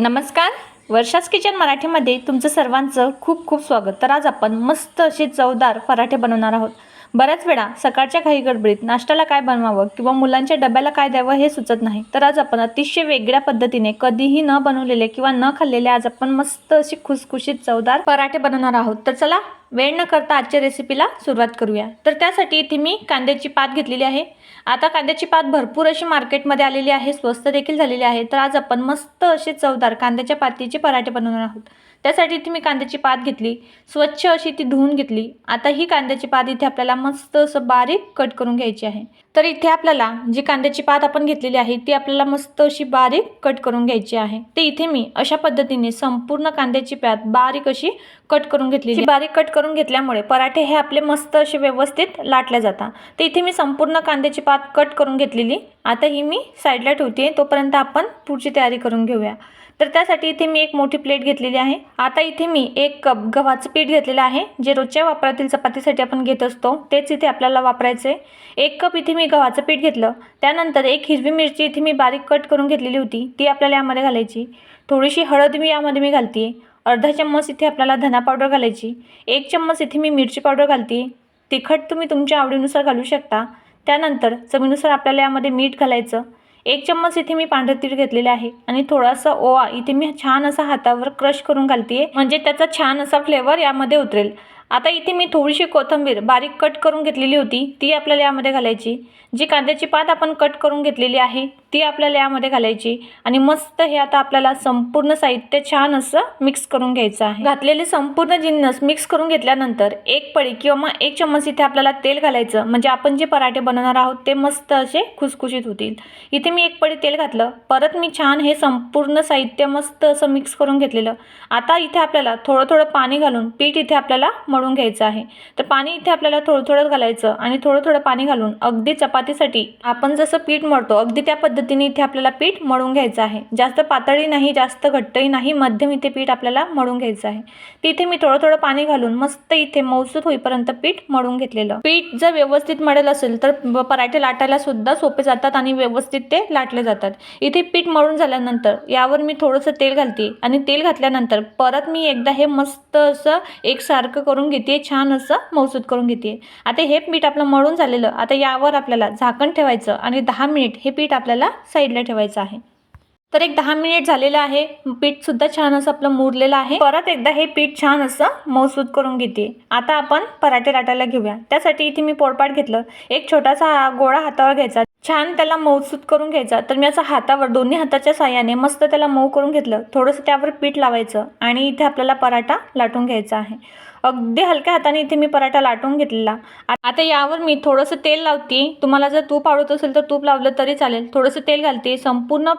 नमस्कार. वर्षास किचन मराठीमध्ये तुमचं सर्वांचं खूप खूप स्वागत. तर आज आपण मस्त असे चवदार पराठे बनवणार आहोत. बऱ्याच वेळा सकाळच्या काही गडबडीत नाश्त्याला काय बनवावं किंवा मुलांच्या डब्याला काय द्यावं हे सुचत नाही. तर आज आपण अतिशय वेगळ्या पद्धतीने कधीही न बनवलेले किंवा न खाल्लेले आज आपण मस्त अशी खुसखुशीत चवदार पराठे बनवणार आहोत. तर चला वेळ न करता आजच्या रेसिपीला सुरुवात करूया. तर त्यासाठी इथे मी कांद्याची पात घेतलेली आहे. आता कांद्याची पात भरपूर अशी मार्केटमध्ये आलेली आहे स्वस्त देखील झालेली आहे. तर आज आपण मस्त असे चवदार कांद्याच्या पातीचे पराठे बनवणार आहोत. त्यासाठी इथे मी कांद्याची पात घेतली. स्वच्छ अशी ती धुवून घेतली. आता ही कांद्याची पात इथे आपल्याला मस्त असं बारीक कट करून घ्यायची आहे. तर इथे आपल्याला जी कांद्याची पात आपण घेतलेली आहे ती आपल्याला मस्त अशी बारीक कट करून घ्यायची आहे. ते इथे मी अशा पद्धतीने संपूर्ण कांद्याची पात बारीक अशी कट करून घेतलेली बारीक कट करून घेतल्यामुळे पराठे हे आपले मस्त असे व्यवस्थित लाटले जातात. तर इथे मी संपूर्ण कांद्याची पात कट करून घेतलेली. आता ही मी साईडला ठेवते तोपर्यंत आपण पुढची तयारी करून घेऊया. तर त्यासाठी इथे मी एक मोठी प्लेट घेतलेली आहे. आता इथे मी एक कप गव्हाचं पीठ घेतलेलं आहे जे रोजच्या वापरातील चपातीसाठी आपण घेत असतो तेच इथे आपल्याला वापरायचं आहे एक कप इथे मी गव्हाचं पीठ घेतलं त्यानंतर एक हिरवी मिरची इथे मी बारीक कट करून घेतलेली होती ती आपल्याला यामध्ये घालायची. थोडीशी हळद मी यामध्ये मी घालते अर्धा चम्मच इथे आपल्याला धना पावडर घालायची एक चम्मच इथे मी मिरची पावडर घालते तिखट तुम्ही तुमच्या आवडीनुसार घालू शकता. त्यानंतर चवीनुसार आपल्याला यामध्ये मीठ घालायचं एक चम्मच इथे मी पांढरे तीळ घेतलेले आहे आणि थोडासा ओवा इथे मी छान असा हातावर क्रश करून घालते म्हणजे त्याचा छान असा फ्लेवर यामध्ये उतरेल. आता इथे मी थोडीशी कोथिंबीर बारीक कट करून घेतलेली होती ती आपल्याला यामध्ये घालायची. जी कांद्याची पात आपण कट करून घेतलेली आहे ती आपल्याला यामध्ये घालायची. आणि मस्त हे आता आपल्याला संपूर्ण साहित्य छान असं मिक्स करून घ्यायचं आहे. घातलेले संपूर्ण जिन्नस मिक्स करून घेतल्यानंतर एक पडी किंवा मग एक चम्मच इथे आपल्याला तेल घालायचं. म्हणजे आपण जे पराठे बनवणार आहोत ते मस्त असे खुसखुशीत होतील. इथे मी एक पडी तेल घातलं. परत मी छान हे संपूर्ण साहित्य मस्त असं मिक्स करून घेतलेलं. आता इथे आपल्याला थोडं थोडं पाणी घालून पीठ इथे आपल्याला मळून घ्यायचं आहे. तर पाणी इथे आपल्याला थोडं थोडं घालायचं आणि थोडं थोडं पाणी घालून अगदी चपातीसाठी आपण जसं पीठ मळतो अगदी त्या पद्धतीने इथे आपल्याला पीठ मळून घ्यायचं आहे. जास्त पातळी नाही जास्त घट्टही नाही मध्यम इथे पीठ आपल्याला मळून घ्यायचं आहे. तिथे मी थोडं थोडं पाणी घालून मस्त इथे मौसूद होईपर्यंत पीठ मळून घेतलेलं. पीठ जर व्यवस्थित मळेल असेल तर पराठे लाटायला सुद्धा सोपे जातात आणि व्यवस्थित ते लाटले जातात. इथे पीठ मळून झाल्यानंतर यावर मी थोडंसं तेल घालते आणि तेल घातल्यानंतर परत मी एकदा हे मस्त असं एकसारखं करून घेते छान असं मौसूद करून घेते आता हे पीठ आपलं मळून झालेलं आता यावर आपल्याला झाकण ठेवायचं आणि दहा मिनिट हे पीठ आपल्याला साईडला ठेवायचं आहे. तर एक दहा मिनिट झालेलं आहे पीठ सुद्धा छान असं आपलं मुरलेलं आहे. परत एकदा हे पीठ छान असं मौसूद करून घेते आता आपण पराठे लाटायला घेऊया. त्यासाठी इथे मी पोळपाट घेतलं. एक छोटासा गोळा हातावर घ्यायचा. छान त्याला मऊसूत करून घ्यायचा. तर मी असं हातावर दोन्ही हाताच्या साह्याने मस्त त्याला मऊ करून घेतलं. थोडंसं त्यावर पीठ लावायचं आणि इथे आपल्याला पराठा लाटून घ्यायचा आहे. अगदी हलक्या हाताने इथे मी पराठा लाटून घेतलेला. आता यावर मी थोडंसं तेल लावते. तुम्हाला जर तूप आवडत असेल तर तूप लावलं तरी चालेल. थोडंसं तेल घालते. संपूर्ण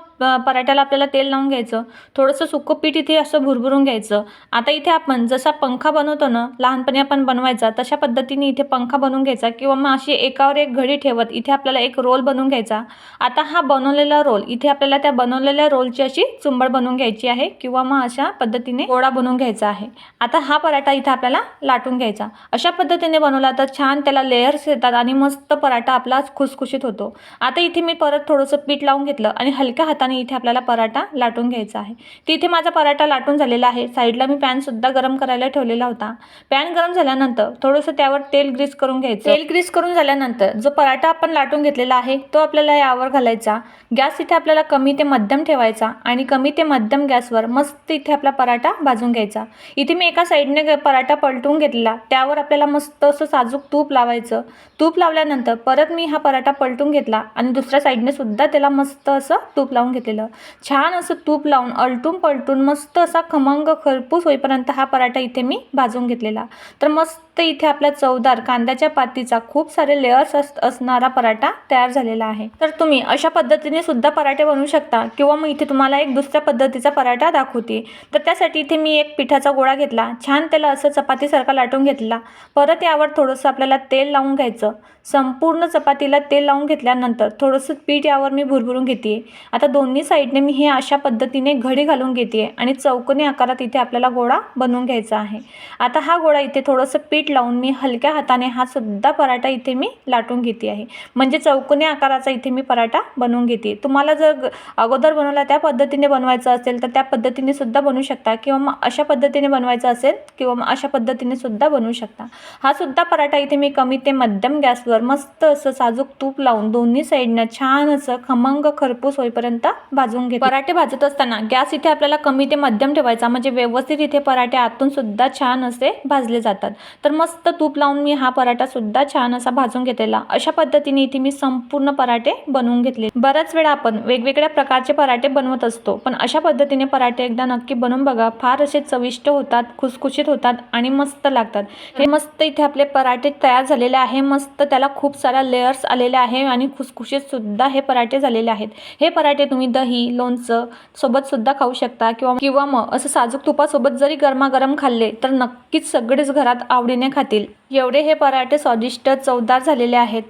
पराठ्याला आपल्याला तेल लावून घ्यायचं. थोडंसं सुकं पीठ इथे असं भुरभुरून घ्यायचं. आता इथे आपण जसा पंखा बनवतो ना लहानपणी आपण बनवायचा तशा पद्धतीने इथे पंखा बनवून घ्यायचा किंवा मग अशी एकावर एक घडी ठेवत इथे आपल्याला एक रोल बनवून घ्यायचा. आता हा बनवलेला रोल इथे आपल्याला त्या बनवलेल्या रोलची अशी चुंबळ बनवून घ्यायची आहे किंवा मग अशा पद्धतीने गोळा बनवून घ्यायचा आहे. आता हा पराठा इथे आपल्याला लाटून घ्यायचा. अशा पद्धतीने बनवला तर छान त्याला लेयर्स येतात आणि मस्त पराठा आपला खुसखुशीत होतो. आता इथे मी परत थोडंसं पीठ लावून घेतलं आणि हलक्या हाताने इथे आपल्याला पराठा लाटून घ्यायचा आहे. तिथे माझा पराठा लाटून झालेला आहे. साईडला मी पॅनसुद्धा गरम करायला ठेवलेला होता. पॅन गरम झाल्यानंतर थोडंसं त्यावर तेल ग्रीस करून घ्यायचं. तेल ग्रीस करून झाल्यानंतर जो पराठा आपण लाटून घेतलेला आहे तो आपल्याला यावर घालायचा. गॅस इथे आपल्याला कमी ते मध्यम ठेवायचा आणि कमी ते मध्यम गॅसवर मस्त इथे आपला पराठा भाजून घ्यायचा. इथे मी एका साईडने पराठा पलटून घेतलेला. त्यावर आपल्याला मस्त असं साजूक तूप लावायचं. तूप लावल्यानंतर परत मी हा पराठा पलटून घेतला आणि दुसऱ्या साईडने सुद्धा त्याला मस्त असं तूप लावून घेतलेलं. छान असं तूप लावून अलटून पलटून मस्त असा खमंग खरपूस होईपर्यंत हा पराठा इथे मी भाजून घेतलेला. तर मस्त इथे आपला चवदार कांद्याच्या पातीचा खूप सारे लेअर्स अस असणारा पराठा तयार झालेला आहे. तर तुम्ही अशा पद्धतीने सुद्धा पराठे बनवू शकता किंवा मग इथे तुम्हाला एक दुसऱ्या पद्धतीचा पराठा दाखवते. तर त्यासाठी इथे मी एक पिठाचा गोळा घेतला. छान त्याला असं चपा चपातीसारखा लाटून घेतला. परत यावर थोडंसं आपल्याला तेल लावून घ्यायचं. संपूर्ण चपातीला तेल लावून घेतल्यानंतर थोडंसं पीठ यावर मी भुरभुरून घेते आता दोन्ही साईडने मी हे अशा पद्धतीने घडी घालून घेते आणि चौकोनी आकारात इथे आपल्याला गोळा बनवून घ्यायचा आहे. आता हा गोळा इथे थोडंसं पीठ लावून मी हलक्या हाताने हा सुद्धा पराठा इथे मी लाटून घेते आहे. म्हणजे चौकोनी आकाराचा इथे मी पराठा बनवून घेते तुम्हाला जर अगोदर बनवला त्या पद्धतीने बनवायचं असेल तर त्या पद्धतीने सुद्धा बनवू शकता किंवा मग अशा पद्धतीने बनवायचं असेल किंवा मग अशा पद्धतीने सुद्धा बनवू शकता. हा सुद्धा पराठा इथे मी कमी ते मध्यम गॅसवर मस्त असं साजूक तूप लावून दोन्ही साईडनं छान असं खमंग खरपूस होईपर्यंत भाजून घेते. पराठे भाजत असताना गॅस इथे आपल्याला कमी ते मध्यम ठेवायचा म्हणजे व्यवस्थित इथे पराठे आतून सुद्धा छान असे भाजले जातात. तर मस्त तूप लावून मी हा पराठा सुद्धा छान असा भाजून घेतलेला. अशा पद्धतीने इथे मी संपूर्ण पराठे बनवून घेतले. बऱ्याच वेळा आपण वेगवेगळ्या प्रकारचे पराठे बनवत असतो पण अशा पद्धतीने पराठे एकदा नक्की बनवून बघा. फार असे चविष्ट होतात खुसखुशीत होतात आणि मस्त लागतात. हे मस्त इथे आपले पराठे तयार झालेले आहे. मस्त त्याला खूप साऱ्या लेयर्स आलेले आहे आणि खुसखुशीतसुद्धा हे पराठे झालेले आहेत. हे पराठे तुम्ही दही लोणचं सोबत सुद्धा खाऊ शकता किंवा किंवा मग असं साजूक तुपासोबत जरी गरमागरम खाल्ले तर नक्कीच सगळेच घरात आवडीने खातील. एवढे हे पराठे स्वादिष्ट चवदार झालेले आहेत.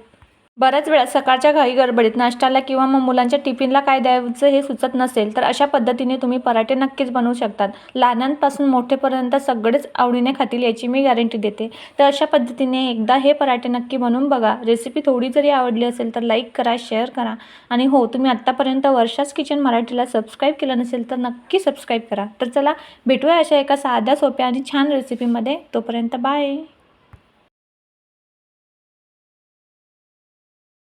बऱ्याच वेळा सकाळच्या घाई गडबडीत नाश्त्याला किंवा मग मुलांच्या टिफिनला काय द्यायचं हे सुचत नसेल तर अशा पद्धतीने तुम्ही पराठे नक्कीच बनवू शकतात. लहानांपासून मोठेपर्यंत सगळेच आवडीने खातील याची मी गॅरंटी देते. तर अशा पद्धतीने एकदा हे पराठे नक्की बनवून बघा. रेसिपी थोडी जरी आवडली असेल तर लाईक करा शेअर करा. आणि हो तुम्ही आत्तापर्यंत वर्षाच किचन मराठीला सबस्क्राईब केलं नसेल तर नक्की सबस्क्राईब करा. तर चला भेटूया अशा एका साध्या सोप्या आणि छान रेसिपीमध्ये तोपर्यंत बाय